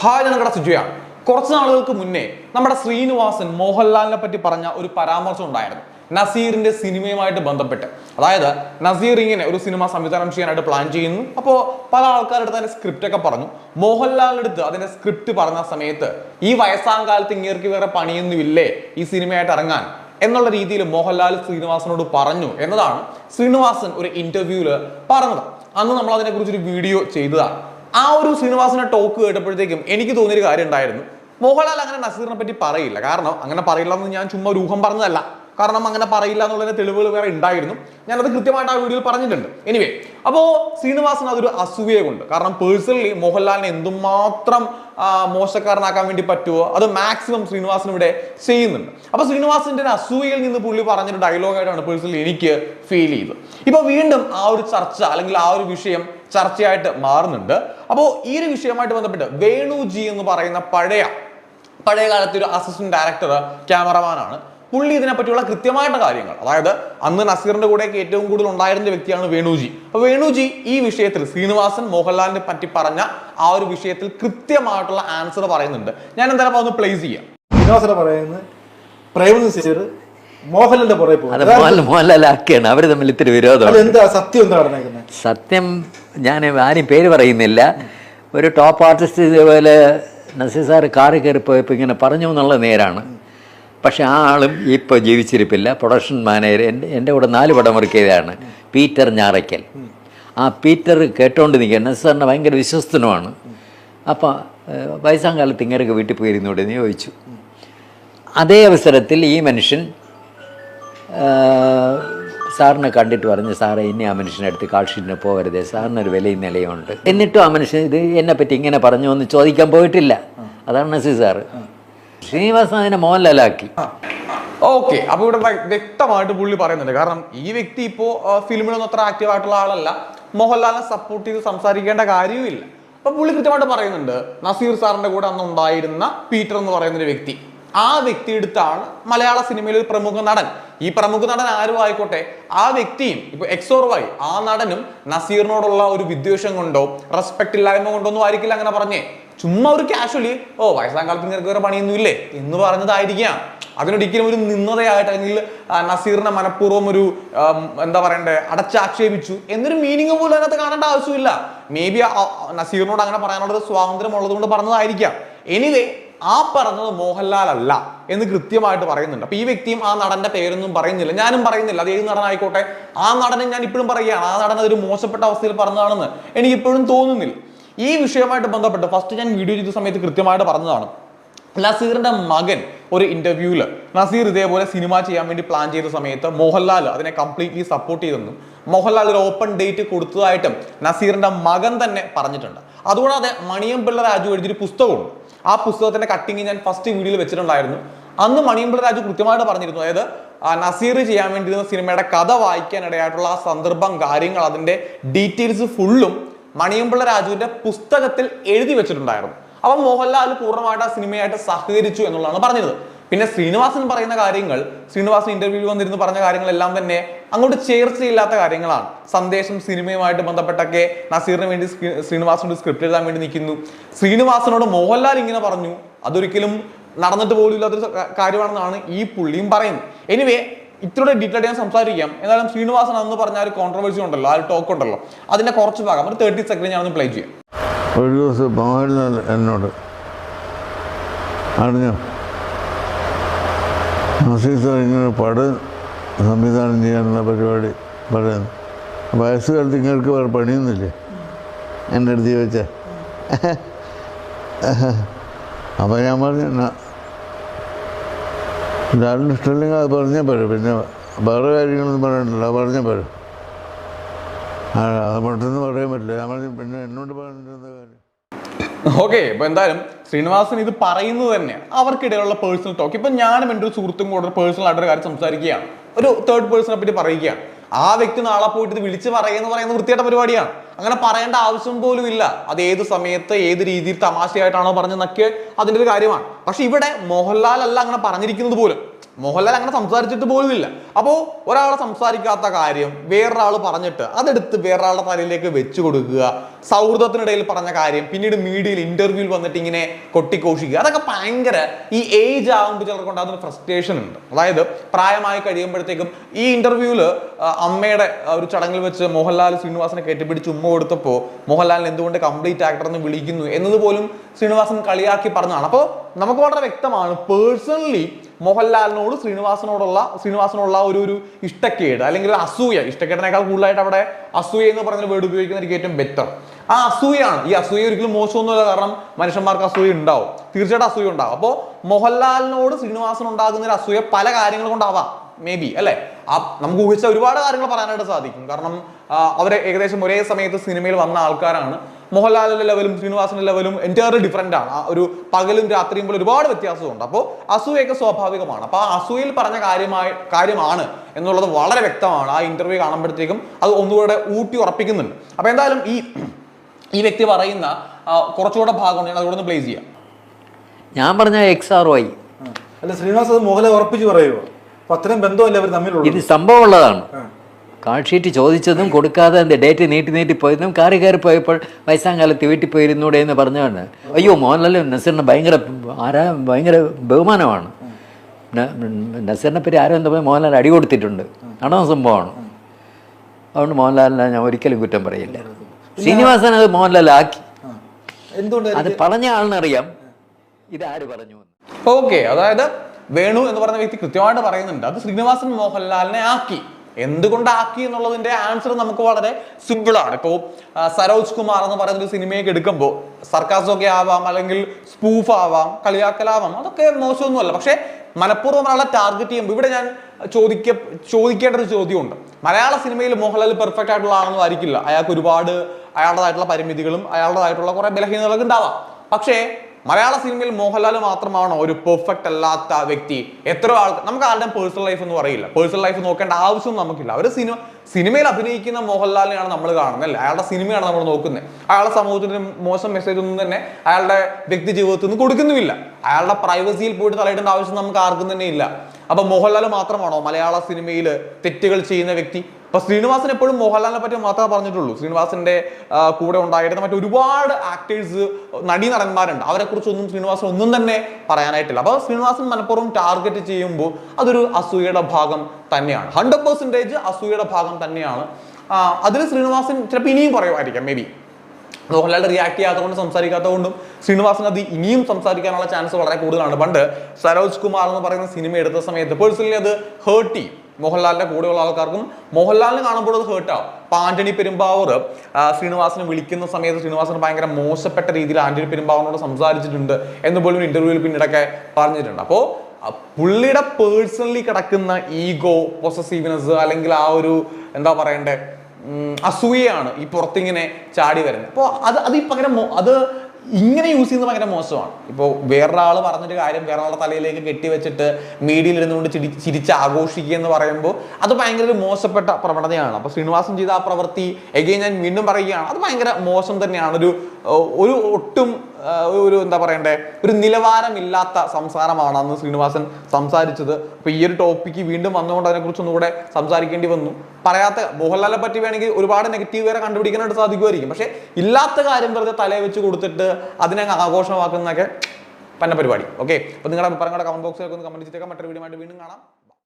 Hi നിങ്ങളുടെ സുജയാണ് കുറച്ച് നാളുകൾക്ക് മുന്നേ നമ്മുടെ ശ്രീനിവാസൻ മോഹൻലാലിനെ പറ്റി പറഞ്ഞ ഒരു പരാമർശം ഉണ്ടായിരുന്നു. നസീറിന്റെ സിനിമയുമായിട്ട് ബന്ധപ്പെട്ട്. അതായത് നസീർ ഇങ്ങനെ ഒരു സിനിമ സംവിധാനം ചെയ്യാനായിട്ട് പ്ലാൻ ചെയ്യുന്നു. അപ്പോൾ പല ആൾക്കാരുടെ അതിന്റെ സ്ക്രിപ്റ്റ് ഒക്കെ പറഞ്ഞു. മോഹൻലാലിന്റെ അടുത്ത് അതിന്റെ സ്ക്രിപ്റ്റ് പറഞ്ഞ സമയത്ത് ഈ വയസ്സാം കാലത്ത് ഇങ്ങേർക്ക് വേറെ പണിയൊന്നുമില്ലേ ഈ സിനിമയായിട്ട് ഇറങ്ങാൻ? എന്നുള്ള രീതിയിൽ മോഹൻലാൽ ശ്രീനിവാസനോട് പറഞ്ഞു എന്നതാണ് ശ്രീനിവാസൻ ഒരു ഇന്റർവ്യൂവിൽ പറഞ്ഞത്. അന്ന് നമ്മൾ അതിനെക്കുറിച്ച് ഒരു വീഡിയോ ചെയ്തതാണ്. ആ ഒരു ശ്രീനിവാസിന്റെ ടോക്ക് കേട്ടപ്പോഴത്തേക്കും എനിക്ക് തോന്നിയൊരു കാര്യം ഉണ്ടായിരുന്നു. മോഹൻലാൽ അങ്ങനെ നസീറിനെ പറ്റി പറയില്ല. കാരണം അങ്ങനെ പറയില്ല എന്ന് ഞാൻ ചുമ്മാ ഒരു ഊഹം പറഞ്ഞതല്ല. കാരണം അങ്ങനെ പറയില്ല എന്നുള്ളതിന് തെളിവുകൾ വേറെ ഉണ്ടായിരുന്നു. ഞാനത് കൃത്യമായിട്ട് ആ വീഡിയോയിൽ പറഞ്ഞിട്ടുണ്ട്. എനിവേ അപ്പോ ശ്രീനിവാസൻ അതൊരു അസൂയ കൊണ്ട് കാരണം പേഴ്സണലി മോഹൻലാലിനെ എന്തുമാത്രം മോശക്കാരനാക്കാൻ വേണ്ടി പറ്റുമോ അത് മാക്സിമം ശ്രീനിവാസൻ ഇവിടെ ചെയ്യുന്നുണ്ട്. അപ്പൊ ശ്രീനിവാസിന്റെ അസൂയയിൽ നിന്ന് പുള്ളി പറഞ്ഞൊരു ഡയലോഗായിട്ടാണ് പേഴ്സണലി എനിക്ക് ഫീൽ ചെയ്ത് ഇപ്പൊ വീണ്ടും ആ ഒരു ചർച്ച അല്ലെങ്കിൽ ആ ഒരു വിഷയം ചർച്ചയായിട്ട് മാറുന്നുണ്ട്. അപ്പോ ഈ ഒരു വിഷയമായിട്ട് ബന്ധപ്പെട്ട് വേണു ജി എന്ന് പറയുന്ന പഴയ പഴയ കാലത്തെ ഒരു അസിസ്റ്റന്റ് ഡയറക്ടർ ക്യാമറമാനാണ് പുള്ളി ഇതിനെ പറ്റിയുള്ള കൃത്യമായിട്ട് കാര്യങ്ങൾ. അതായത് അന്ന് നസീറിന്റെ കൂടെയൊക്കെ ഏറ്റവും കൂടുതൽ ഉണ്ടായിരുന്ന വ്യക്തിയാണ് വേണുജി. അപ്പൊ വേണുജി ഈ വിഷയത്തിൽ ശ്രീനിവാസൻ മോഹൻലാലിനെ പറ്റി പറഞ്ഞ ആ ഒരു വിഷയത്തിൽ കൃത്യമായിട്ടുള്ള ആൻസർ പറയുന്നുണ്ട്. ഞാൻ എന്തായാലും ഒന്ന് പ്ലേസ് ചെയ്യാം. ശ്രീനിവാസ പറയുന്നത് പ്രേമനസീർ മോഹൻലാലിന്റെ പുറകെ പോകും. മോഹൻലാലാക്കിയാണ് അവർ തമ്മിൽ ഇത്തിരി വിരോധം എന്താ സത്യം എന്താ നടന്നേക്കുന്നത് സത്യം ഞാൻ ആരും പേര് പറയുന്നില്ല. ഒരു ടോപ്പ് ആർട്ടിസ്റ്റ് ഇതേപോലെ നസീർ സാർ കാറിൽ കയറി പോയപ്പോൾ ഇങ്ങനെ പറഞ്ഞു എന്നുള്ള നേരാണ്. പക്ഷെ ആ ആളും ഇപ്പോൾ ജീവിച്ചിരിപ്പില്ല. പ്രൊഡക്ഷൻ മാനേജർ എന്റെ എന്റെ കൂടെ നാല് പടം വർക്ക് പീറ്റർ ഞാറയ്ക്കൽ ആ പീറ്റർ കേട്ടോണ്ട് നിൽക്കുക നസീർ സാറിന് ഭയങ്കര വിശ്വസ്തനുമാണ്. അപ്പോൾ വയസ്സാം കാലത്ത് ഇങ്ങനെയൊക്കെ വീട്ടിൽ പോയിരുന്നൂടെ എന്ന് ചോദിച്ചു. അതേ അവസരത്തിൽ ഈ മനുഷ്യൻ സാറിനെ കണ്ടിട്ട് പറഞ്ഞു സാറേ ഇനി ആ മനുഷ്യനെ അടുത്ത് കാൾഷീറ്റിന് പോകരുത്. സാറിനൊരു വിലയും നിലയുണ്ട് എന്നിട്ടും ആ മനുഷ്യൻ ഇത് എന്നെ പറ്റി ഇങ്ങനെ പറഞ്ഞു എന്ന് ചോദിക്കാൻ പോയിട്ടില്ല. അതാണ് നസീർ സാറ്. ശ്രീനിവാസൻ അതിനെ മോഹൻലാലാക്കി ഓക്കെ അപ്പൊ ഇവിടെ വ്യക്തമായിട്ട് പുള്ളി പറയുന്നുണ്ട്. കാരണം ഈ വ്യക്തി ഇപ്പോ ഫിലിമിലൊന്നും അത്ര ആക്റ്റീവ് ആയിട്ടുള്ള ആളല്ല. മോഹൻലാലിനെ സപ്പോർട്ട് ചെയ്ത് സംസാരിക്കേണ്ട കാര്യവുമില്ല അപ്പൊ പുള്ളി കൃത്യമായിട്ട് പറയുന്നുണ്ട് നസീർ സാറിന്റെ കൂടെ അന്ന് ഉണ്ടായിരുന്ന പീറ്റർ എന്ന് പറയുന്ന ഒരു വ്യക്തി. ആ വ്യക്തി എടുത്താണ് മലയാള സിനിമയിൽ ഒരു പ്രമുഖ നടൻ. ഈ പ്രമുഖ നടൻ ആരും ആയിക്കോട്ടെ ആ വ്യക്തിയും ഇപ്പൊ എക്സോർ വൈ ആ നടനും നസീറിനോടുള്ള ഒരു വിദ്വേഷം കൊണ്ടോ റെസ്പെക്ട് ഇല്ലായ്മ കൊണ്ടോ ഒന്നും ആയിരിക്കില്ല അങ്ങനെ പറഞ്ഞേ. ചുമ്മാ ഒരു കാഷ്വലി ഓ വയസ്സാം കാലത്ത് നിങ്ങൾക്ക് വേറെ പണിയൊന്നും ഇല്ലേ എന്ന് പറഞ്ഞതായിരിക്കാം. അതിനൊരിക്കലും ഒരു നിന്നതയായിട്ട് അല്ലെങ്കിൽ നസീറിനെ മനഃപൂർവം ഒരു എന്താ പറയണ്ടേ അടച്ചാക്ഷേപിച്ചു എന്നൊരു മീനിങ് പോലും അതിനകത്ത് കാണേണ്ട ആവശ്യമില്ല. മേ ബി നസീറിനോട് അങ്ങനെ പറയാനുള്ള സ്വാതന്ത്ര്യം ഉള്ളതുകൊണ്ട് പറഞ്ഞതായിരിക്കാം. എനിവേ ആ പറഞ്ഞത് മോഹൻലാൽ അല്ല എന്ന് കൃത്യമായിട്ട് പറയുന്നുണ്ട്. അപ്പൊ ഈ വ്യക്തിയും ആ നടന്റെ പേരൊന്നും പറയുന്നില്ല. ഞാനും പറയുന്നില്ല. അത് ഏത് നടനായിക്കോട്ടെ? ആ നടനെ ഞാൻ ഇപ്പോഴും പറയുകയാണ്. ആ നടൻ അതൊരു മോശപ്പെട്ട അവസ്ഥയിൽ പറഞ്ഞതാണെന്ന് എനിക്ക് ഇപ്പോഴും തോന്നുന്നില്ല. ഈ വിഷയമായിട്ട് ബന്ധപ്പെട്ട് ഫസ്റ്റ് ഞാൻ വീഡിയോ ചെയ്ത സമയത്ത് കൃത്യമായിട്ട് പറഞ്ഞതാണ്. നസീറിന്റെ മകൻ ഒരു ഇന്റർവ്യൂവിൽ നസീർ ഇതേപോലെ സിനിമ ചെയ്യാൻ വേണ്ടി പ്ലാൻ ചെയ്ത സമയത്ത് മോഹൻലാൽ അതിനെ കംപ്ലീറ്റ്ലി സപ്പോർട്ട് ചെയ്തെന്നും മോഹൻലാൽ ഒരു ഓപ്പൺ ഡേറ്റ് കൊടുത്തതായിട്ടും നസീറിന്റെ മകൻ തന്നെ പറഞ്ഞിട്ടുണ്ട്. അതുകൂടാതെ മണിയം പിള്ള രാജു എഴുതിയൊരു പുസ്തകമുണ്ട്. ആ പുസ്തകത്തിന്റെ കട്ടിങ് ഞാൻ ഫസ്റ്റ് വീഡിയോയിൽ വെച്ചിട്ടുണ്ടായിരുന്നു. അന്ന് മണിയമ്പിള്ള രാജു കൃത്യമായിട്ട് പറഞ്ഞിരുന്നു. അതായത് നസീർ ചെയ്യാൻ വേണ്ടിയിരുന്ന സിനിമയുടെ കഥ വായിക്കാനിടയായിട്ടുള്ള ആ സന്ദർഭം കാര്യങ്ങൾ അതിന്റെ ഡീറ്റെയിൽസ് ഫുള്ളും മണിയമ്പിള്ള രാജുവിന്റെ പുസ്തകത്തിൽ എഴുതി വെച്ചിട്ടുണ്ടായിരുന്നു. അപ്പൊ മോഹൻലാൽ പൂർണമായിട്ട് ആ സിനിമയായിട്ട് സഹകരിച്ചു എന്നുള്ളതാണ് പറഞ്ഞത്. പിന്നെ ശ്രീനിവാസൻ പറയുന്ന കാര്യങ്ങൾ ശ്രീനിവാസൻ ഇന്റർവ്യൂവിൽ വന്നിരുന്ന് പറഞ്ഞ കാര്യങ്ങളെല്ലാം തന്നെ അങ്ങോട്ട് ചേർച്ചയില്ലാത്ത കാര്യങ്ങളാണ്. സന്ദേശം സിനിമയുമായിട്ട് ബന്ധപ്പെട്ടൊക്കെ നസീറിന് വേണ്ടി ശ്രീ- ശ്രീനിവാസനോട് സ്ക്രിപ്റ്റ് എഴുതാൻ വേണ്ടി നിൽക്കുന്നു. ശ്രീനിവാസനോട് മോഹൻലാൽ ഇങ്ങനെ പറഞ്ഞു അതൊരിക്കലും നടന്നിട്ട് പോലും ഇല്ലാത്തൊരു കാര്യമാണെന്നാണ് ഈ പുള്ളിയും പറയുന്നത്. എനിവേ ഇത്രയുടെ ഡീറ്റെയിൽ ഞാൻ സംസാരിക്കാം. എന്നാലും ശ്രീനിവാസൻ അന്ന് പറഞ്ഞ ഒരു കോൺട്രവേഴ്സി ഉണ്ടല്ലോ ആ ഒരു ടോക്ക് ഉണ്ടല്ലോ. അതിന്റെ കുറച്ച് ഭാഗം ഒരു തേർട്ടി സെക്കൻഡ് ഞാനൊന്ന് പ്ലേ ചെയ്യാം. ഒരു ദിവസം മോഹൻലാൽ എന്നോട് അറിഞ്ഞോ നസീർ സാർ ഇങ്ങനെ പടം സംവിധാനം ചെയ്യാനുള്ള പരിപാടി പറയുന്നു. വയസ്സുകാലത്ത് ഇങ്ങനെ വേറെ പണിയൊന്നുമില്ലേ? എന്റെ അടുത്ത് ചോദിച്ചാൽ അപ്പോൾ ഞാൻ പറഞ്ഞു "ന- ലാലിന് ഇഷ്ടമില്ലെങ്കിൽ അത് പറഞ്ഞാൽ പോരെ. പിന്നെ വേറെ കാര്യങ്ങളൊന്നും പറയണ്ടല്ലോ പറഞ്ഞാൽ പോരെ. അത് പെട്ടെന്ന് പറയാൻ പറ്റില്ല. ഞാൻ പറഞ്ഞു പിന്നെ എന്നോട് പറഞ്ഞിരുന്ന കാര്യം. ഓക്കെ ഇപ്പൊ എന്തായാലും ശ്രീനിവാസൻ ഇത് പറയുന്നത് തന്നെ അവർക്കിടയിലുള്ള പേഴ്സണൽ ടോക്ക് ഇപ്പൊ ഞാനും എന്റെ ഒരു സുഹൃത്തും കൂടെ പേഴ്സണൽ ആയിട്ടൊരു കാര്യം സംസാരിക്കുകയാണ്. ഒരു തേർഡ് പേഴ്സണെ പറ്റി പറയുകയാണ്. ആ വ്യക്തി നാളെ പോയിട്ട് ഇത് വിളിച്ച് പറയുന്ന പറയുന്ന വൃത്തിയായിട്ട പരിപാടിയാണ്. അങ്ങനെ പറയേണ്ട ആവശ്യം പോലും ഇല്ല. അത് ഏത് സമയത്ത് ഏത് രീതിയിൽ തമാശയായിട്ടാണോ പറഞ്ഞതെന്നൊക്കെ അതിന്റെ ഒരു കാര്യമാണ്. പക്ഷെ ഇവിടെ മോഹൻലാൽ അല്ല അങ്ങനെ പറഞ്ഞിരിക്കുന്നത് പോലും. മോഹൻലാൽ അങ്ങനെ സംസാരിച്ചിട്ട് പോലുമില്ല. അപ്പോൾ ഒരാളെ സംസാരിക്കാത്ത കാര്യം വേറൊരാൾ പറഞ്ഞിട്ട് അതെടുത്ത് വേറൊരാളുടെ തലയിലേക്ക് വെച്ചു കൊടുക്കുക സൗഹൃദത്തിനിടയിൽ പറഞ്ഞ കാര്യം പിന്നീട് മീഡിയയിൽ ഇന്റർവ്യൂവിൽ വന്നിട്ട് ഇങ്ങനെ കൊട്ടിക്കോഷിക്കുക അതൊക്കെ ഭയങ്കര ഈ ഏജ് ആകുമ്പോൾ ചിലർക്ക് ഉണ്ടാകുന്ന ഫ്രസ്ട്രേഷൻ ഉണ്ട്. അതായത് പ്രായമായി കഴിയുമ്പോഴത്തേക്കും ഈ ഇന്റർവ്യൂവിൽ അമ്മയുടെ ഒരു ചടങ്ങിൽ വെച്ച് മോഹൻലാൽ ശ്രീനിവാസനെ കെട്ടിപ്പിടിച്ച് ഉമ്മ കൊടുത്തപ്പോൾ മോഹൻലാലിനെ എന്തുകൊണ്ട് കംപ്ലീറ്റ് ആക്ടർ എന്ന് വിളിക്കുന്നു എന്നതുപോലും ശ്രീനിവാസൻ കളിയാക്കി പറഞ്ഞതാണ്. അപ്പോൾ നമുക്ക് വളരെ വ്യക്തമാണ് പേഴ്സണലി മോഹൻലാലിനോട് ശ്രീനിവാസനോടുള്ള ശ്രീനിവാസനോടുള്ള ഒരു ഒരു ഇഷ്ടക്കേട് അല്ലെങ്കിൽ ഒരു അസൂയ. ഇഷ്ടക്കേടിനേക്കാൾ കൂടുതലായിട്ട് അവിടെ അസൂയ എന്ന് പറഞ്ഞ വേർഡ് ഉപയോഗിക്കുന്ന എനിക്ക് ഏറ്റവും ബെറ്റർ ആ അസൂയാണ് ഈ അസൂയ ഒരിക്കലും മോശമൊന്നുമില്ല കാരണം മനുഷ്യന്മാർക്ക് അസൂയ ഉണ്ടാവും. തീർച്ചയായിട്ടും അസൂയ ഉണ്ടാവും. അപ്പോൾ മോഹൻലാലിനോട് ശ്രീനിവാസൻ ഉണ്ടാകുന്ന ഒരു അസൂയ പല കാര്യങ്ങൾ കൊണ്ടാവാം. മേ ബി അല്ലെ? നമുക്ക് ഊഹിച്ച ഒരുപാട് കാര്യങ്ങൾ പറയാനായിട്ട് സാധിക്കും. കാരണം അവരെ ഏകദേശം ഒരേ സമയത്ത് സിനിമയിൽ വന്ന ആൾക്കാരാണ്. മോഹൻലാലിന്റെ ലെവലും ശ്രീനിവാസിന്റെ ലെവലും എന്റയർലി ഡിഫറെന്റ് ആണ്. ആ ഒരു പകലും രാത്രിയും പോലെ ഒരുപാട് വ്യത്യാസമുണ്ട്. അപ്പോൾ അസൂയൊക്കെ സ്വാഭാവികമാണ്. അപ്പോൾ ആ അസൂയിൽ പറഞ്ഞ കാര്യമായി കാര്യമാണ് എന്നുള്ളത് വളരെ വ്യക്തമാണ്. ആ ഇന്റർവ്യൂ കാണുമ്പോഴത്തേക്കും അത് ഒന്നുകൂടെ ഊട്ടി ഉറപ്പിക്കുന്നുണ്ട്. അപ്പോൾ എന്തായാലും ഈ ഈ വ്യക്തി പറയുന്ന കുറച്ചുകൂടെ ഭാഗമുണ്ട് ഞാൻ അതുകൂടെ ഒന്ന് പ്ലേസ് ചെയ്യാം. ഞാൻ പറഞ്ഞ എക്സ് ആർ വൈ അല്ല ശ്രീനിവാസ് അത് മോഹൻലാൽ ഉറപ്പിച്ച് പറയുമോ അപ്പൊ അത്രയും ബന്ധമല്ല അവർ തമ്മിലുള്ള? ഇത് സംഭവമുള്ളതാണ്. കാൾ ഷീറ്റ് ചോദിച്ചതും കൊടുക്കാതെ എന്ത് ഡേറ്റ് നീട്ടി നീട്ടി പോയതും കാറി കയറി പോയപ്പോൾ വയസ്സാങ്കാലത്ത് വീട്ടിൽ പോയിരുന്നൂടെ എന്ന് പറഞ്ഞാണ് അയ്യോ മോഹൻലാൽ നസീറിന് ഭയങ്കര ആരാ ഭയങ്കര ബഹുമാനമാണ്. നസീറിനെ പറ്റി ആരോ എന്താ പറയുക മോഹൻലാൽ അടി കൊടുത്തിട്ടുണ്ട്. നടന്ന സംഭവമാണ്. അതുകൊണ്ട് മോഹൻലാലിനെ ഞാൻ ഒരിക്കലും കുറ്റം പറയില്ല. ശ്രീനിവാസൻ അത് മോഹൻലാൽ ആക്കി അത് പറഞ്ഞ ആളിനറിയാം. ഇതാര് പറഞ്ഞു ഓക്കെ അതായത് വേണു എന്ന് പറഞ്ഞ വ്യക്തി കൃത്യമായിട്ട് പറയുന്നുണ്ട്. അത് ശ്രീനിവാസൻ മോഹൻലാലിനെ ആക്കി. എന്തുകൊണ്ട് ആക്കി എന്നുള്ളതിന്റെ ആൻസർ നമുക്ക് വളരെ സിമ്പിളാണ് ഇപ്പോൾ സരോജ് കുമാർ എന്ന് പറയുന്ന ഒരു സിനിമയൊക്കെ എടുക്കുമ്പോൾ സർക്കാസ് ഒക്കെ ആവാം അല്ലെങ്കിൽ സ്പൂഫ് ആവാം കളിയാക്കലാവാം അതൊക്കെ മോശമൊന്നുമല്ല. പക്ഷേ മനഃപൂർവം ഒരാളെ ടാർഗറ്റ് ചെയ്യുമ്പോൾ ഇവിടെ ഞാൻ ചോദിക്ക ചോദിക്കേണ്ട ഒരു ചോദ്യമുണ്ട്. മലയാള സിനിമയിൽ മോഹൻലാൽ പെർഫെക്റ്റ് ആയിട്ടുള്ള ആളൊന്നും ആയിരിക്കില്ല. അയാൾക്ക് ഒരുപാട് അയാളുടേതായിട്ടുള്ള പരിമിതികളും അയാളുടേതായിട്ടുള്ള കുറേ ബലഹീനതകളൊക്കെ ഉണ്ടാവാം. പക്ഷേ മലയാള സിനിമയിൽ മോഹൻലാൽ മാത്രമാണോ ഒരു പെർഫെക്റ്റ് അല്ലാത്ത വ്യക്തി? എത്ര ആൾ നമുക്ക് ആരുടെയും പേഴ്സണൽ ലൈഫ് ഒന്നും അറിയില്ല. പേഴ്സണൽ ലൈഫ് നോക്കേണ്ട ആവശ്യം നമുക്കില്ല. അവർ സിനിമ സിനിമയിൽ അഭിനയിക്കുന്ന മോഹൻലാലിനെയാണ് നമ്മൾ കാണുന്നത് അല്ലേ? അയാളുടെ സിനിമയാണ് നമ്മൾ നോക്കുന്നത്. അയാളുടെ സമൂഹത്തിന് മോശം മെസ്സേജ് ഒന്നും തന്നെ അയാളുടെ വ്യക്തി ജീവിതത്തിൽ നിന്ന് കൊടുക്കുന്നുമില്ല. അയാളുടെ പ്രൈവസിയിൽ പോയിട്ട് തലയിടേണ്ട ആവശ്യം നമുക്ക് ആർക്കും തന്നെ ഇല്ല. അപ്പൊ മോഹൻലാൽ മാത്രമാണോ മലയാള സിനിമയിൽ തെറ്റുകൾ ചെയ്യുന്ന വ്യക്തി? അപ്പൊ ശ്രീനിവാസൻ എപ്പോഴും മോഹൻലാലിനെ പറ്റി മാത്രമേ പറഞ്ഞിട്ടുള്ളൂ. ശ്രീനിവാസിന്റെ കൂടെ ഉണ്ടായിരുന്ന മറ്റു ഒരുപാട് ആക്ടേഴ്സ് നടീനടന്മാരുണ്ട്. അവരെ കുറിച്ചൊന്നും ശ്രീനിവാസൻ ഒന്നും തന്നെ പറയാനായിട്ടില്ല. അപ്പൊ ശ്രീനിവാസൻ മനഃപൂർവം ടാർഗറ്റ് ചെയ്യുമ്പോൾ അതൊരു അസൂയയുടെ ഭാഗം തന്നെയാണ്. ഹൺഡ്രഡ് പെർസെന്റേജ് അസൂയയുടെ ഭാഗം തന്നെയാണ്. അതിൽ ശ്രീനിവാസൻ ചിലപ്പോൾ ഇനിയും പറയുമായിരിക്കാം മേ ബി മോഹൻലാലിന്റെ റിയാക്ട് ചെയ്യാത്തതുകൊണ്ട് സംസാരിക്കാത്തതുകൊണ്ടും ശ്രീനിവാസൻ അത് ഇനിയും സംസാരിക്കാനുള്ള ചാൻസ് വളരെ കൂടുതലാണ്. പണ്ട് സരോജ് കുമാർ എന്ന് പറയുന്ന സിനിമ എടുത്ത സമയത്ത് പേഴ്സണലി അത് ഹേർട്ട് ചെയ്യും. മോഹൻലാലിന്റെ കൂടെയുള്ള ആൾക്കാർക്കും മോഹൻലാലിന് കാണുമ്പോൾ അത് ഹേർട്ട് ആവും. അപ്പൊ ആന്റണി പെരുമ്പാവൂർ ശ്രീനിവാസിനെ വിളിക്കുന്ന സമയത്ത് ശ്രീനിവാസിന് ഭയങ്കര മോശപ്പെട്ട രീതിയിൽ ആന്റണി പെരുമ്പാവൂരിനോട് സംസാരിച്ചിട്ടുണ്ട് എന്ന് പോലും ഇന്റർവ്യൂവിൽ പിന്നീടൊക്കെ പറഞ്ഞിട്ടുണ്ട്. അപ്പോൾ പുള്ളിയുടെ പേഴ്സണലി കിടക്കുന്ന ഈഗോ പൊസസീവ്നെസ് അല്ലെങ്കിൽ ആ ഒരു എന്താ പറയണ്ടേ അസൂയയാണ് ഈ പുറത്തിങ്ങനെ ചാടി വരുന്നത്. അപ്പോൾ അത് അത് ഈ പകരം അത് ഇങ്ങനെ യൂസ് ചെയ്യുന്നത് ഭയങ്കര മോശമാണ്. ഇപ്പോൾ വേറൊരാൾ പറഞ്ഞൊരു കാര്യം വേറൊരാളുടെ തലയിലേക്ക് കെട്ടിവെച്ചിട്ട് മീഡിയയിൽ ഇരുന്നുകൊണ്ട് ചിരി ചിരിച്ച് ആഘോഷിക്കുക എന്ന് പറയുമ്പോൾ അത് ഭയങ്കര ഒരു മോശപ്പെട്ട പ്രവണതയാണ്. അപ്പോൾ ശ്രീനിവാസം ചെയ്ത ആ പ്രവൃത്തി എഗെയിൻ ഞാൻ വീണ്ടും പറയുകയാണ് അത് ഭയങ്കര മോശം തന്നെയാണ് ഒരു ഒരു ഒട്ടും ഒരു എന്താ പറയണ്ടേ ഒരു നിലവാരമില്ലാത്ത സംസാരമാണ് അന്ന് ശ്രീനിവാസൻ സംസാരിച്ചത്. അപ്പൊ ഈ ഒരു ടോപ്പിക്ക് വീണ്ടും വന്നുകൊണ്ട് അതിനെക്കുറിച്ച് ഒന്നുകൂടെ സംസാരിക്കേണ്ടി വന്നു. പറയാത്ത മോഹൻലാലിനെ പറ്റി വേണമെങ്കിൽ ഒരുപാട് നെഗറ്റീവ് വേറെ കണ്ടുപിടിക്കാനായിട്ട് സാധിക്കുമായിരിക്കും. പക്ഷെ ഇല്ലാത്ത കാര്യം വെറുതെ തലയെ വെച്ച് കൊടുത്തിട്ട് അതിനെ ആഘോഷമാക്കുന്നൊക്കെ പന്ന പരിപാടി ഓക്കെ അപ്പൊ നിങ്ങളുടെ അഭിപ്രായങ്ങളുടെ കമന്റ് ബോക്സിലൊക്കെ ഒന്ന് കമന്റ് ചെയ്തേക്കാം. മറ്റൊരു വീഡിയോ വീണ്ടും കാണാം.